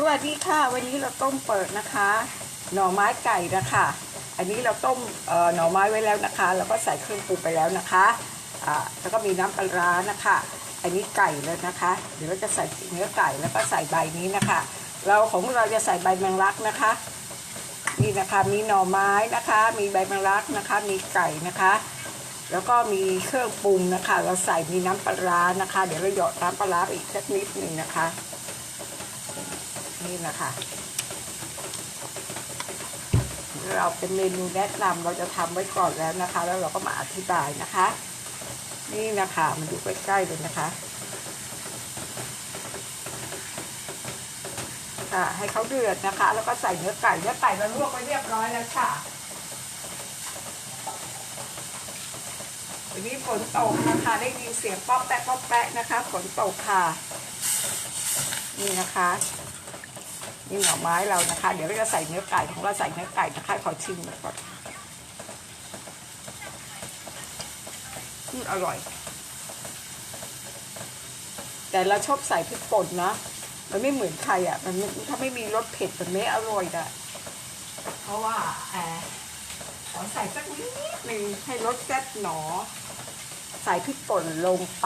สวัสดีค่ะ วันนี้เราต้มเปิดนะคะ หน่อไม้ไก่นะคะอันนี้เราต้มหน่อไม้ไว้แล้วนะคะ แล้วก็ใส่เครื่องปรุงไปแล้วนะคะอ่าแล้วก็มีน้ำปลาร้านะคะ อันนี้ไก่แล้วนะคะ เดี๋ยวเราจะใส่เนื้อไก่แล้วก็ใส่ใบนี้นะคะ เราของเราจะใส่ใบแมงลักนะคะ นี่นะคะมีหน่อไม้นะคะ มีใบแมงลักนะคะ มีไก่นะคะ แล้วก็มีเครื่องปรุงนะคะ เราใส่มีน้ำปลาร้านะคะ เดี๋ยวเราหยอดน้ำปลาร้าอีกสักนิดหนึ่งนะคะ นี่นะคะเราเป็นเมนูแนะนำเราจะทำไว้ก่อนแล้วนะคะ แล้วเราก็มาอธิบายนะคะ นี่นะคะมันอยู่ใกล้ๆเลยนะคะค่ะให้เขาเดือดนะคะ แล้วก็ใส่เนื้อไก่เนื้อไก่เราลวกไว้เรียบร้อยแล้วค่ะวันนี้ฝนตกนะคะได้ยินเสียงป๊อกแป๊กป๊อกแป๊กนะคะฝนตกค่ะ นี่นะคะ นี่หน่อไม้เรานะคะ เดี๋ยวเราจะใส่เนื้อไก่ของเราใส่เนื้อไก่นะคะขอชิมก่อนอร่อย แต่เราชอบใส่พริกป่นนะมันไม่เหมือนใครอะ มันถ้าไม่มีรสเผ็ดมันไม่อร่อยนะเพราะว่าแอขอใส่สักนิดหนึ่งให้รสแซ่บหนอ ใส่พริกป่นลงไป